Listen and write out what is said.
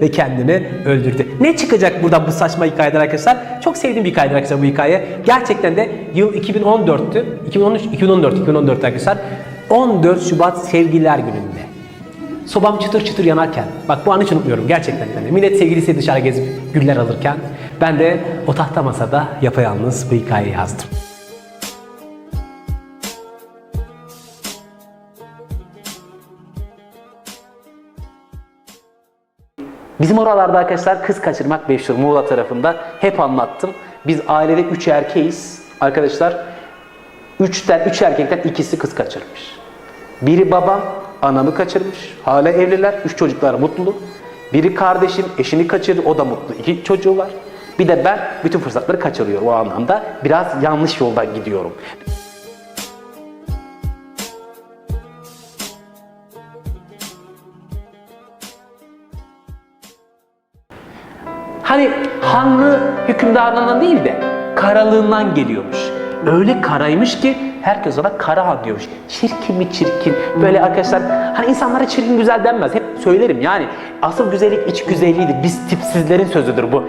ve kendini öldürdü. Ne çıkacak buradan bu saçma hikayeden arkadaşlar? Çok sevdiğim bir hikayedir arkadaşlar bu hikaye. Gerçekten de yıl 2014'tü. 2013, 2014, 2014 arkadaşlar. 14 Şubat Sevgililer Günü'nde. Sobam çıtır çıtır yanarken, bak bu anı hiç unutmuyorum gerçekten. Yani millet sevgilisi dışarı gezip güller alırken, ben de o tahta masada yapayalnız bu hikayeyi yazdım. Bizim oralarda arkadaşlar kız kaçırmak meşhur Muğla tarafında. Hep anlattım. Biz ailede 3 erkeğiz. Arkadaşlar 3'ten 3 erkekten ikisi kız kaçırmış. Biri babam, anamı kaçırmış. Hala evliler. 3 çocuklar mutlu. Biri kardeşim, eşini kaçırdı. O da mutlu. İki çocuğu var. Bir de ben bütün fırsatları kaçırıyorum o anlamda. Biraz yanlış yoldan gidiyorum. Hani hanlı hükümdarlığından değil de karalığından geliyormuş. Öyle karaymış ki herkes ona kara han diyormuş. Çirkin mi çirkin? Böyle arkadaşlar hani insanlara çirkin güzel denmez. Hep söylerim yani asıl güzellik iç güzelliğidir. Biz tipsizlerin sözüdür bu.